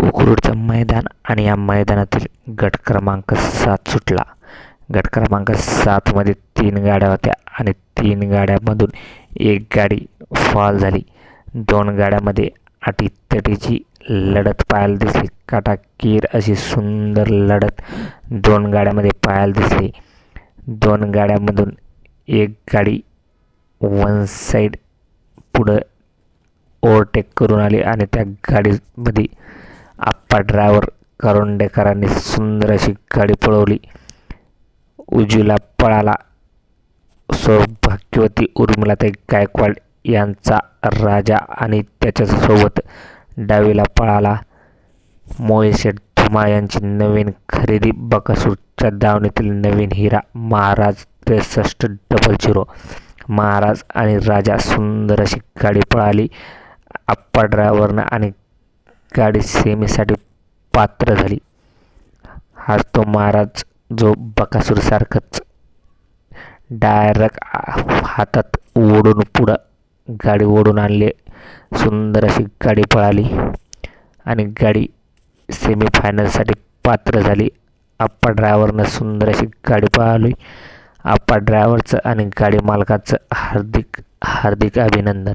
कोकरूडचं मैदान आणि या मैदानातील गट क्रमांक सात सुटला. गट क्रमांक सातमध्ये तीन गाड्या होत्या आणि तीन गाड्यामधून एक गाडी फॉल झाली. दोन गाड्यामध्ये अटीतटीची लढत पाहायला दिसली. काटाकीर अशी सुंदर लढत दोन गाड्यामध्ये पाहायला दिसली. दोन गाड्यामधून एक गाडी वन साईड पुढं ओव्हरटेक करून आली आणि त्या गाडीमध्ये आप्पा ड्रायव्हर करोंडेकरांनी सुंदर अशी गाडी पळवली उजूला पळाला सौभाग्यवती उर्मिलाताई गायकवाड यांचा राजा आणि त्याच्यासोबत डावीला पळाला मोहिशेठ धुमा यांची नवीन खरेदी बकासूरच्या दावणीतील नवीन हिरा महाराज त्रेसष्ट डबल झिरो महाराज आणि राजा सुंदर अशी गाडी पळाली आप्पा ड्रायव्हरनं आणि गाडी सेमीसाठी पात्र झाली. हा तो महाराज जो बकासूरसारखंच डायरेक्ट हातात ओढून पुढं गाडी ओढून आणली. सुंदर अशी गाडी पळाली आणि गाडी सेमीफायनलसाठी पात्र झाली. आप्पा ड्रायव्हरनं सुंदर अशी गाडी पळाली. आप्पा ड्रायव्हरचं आणि गाडी मालकाचं हार्दिक हार्दिक अभिनंदन.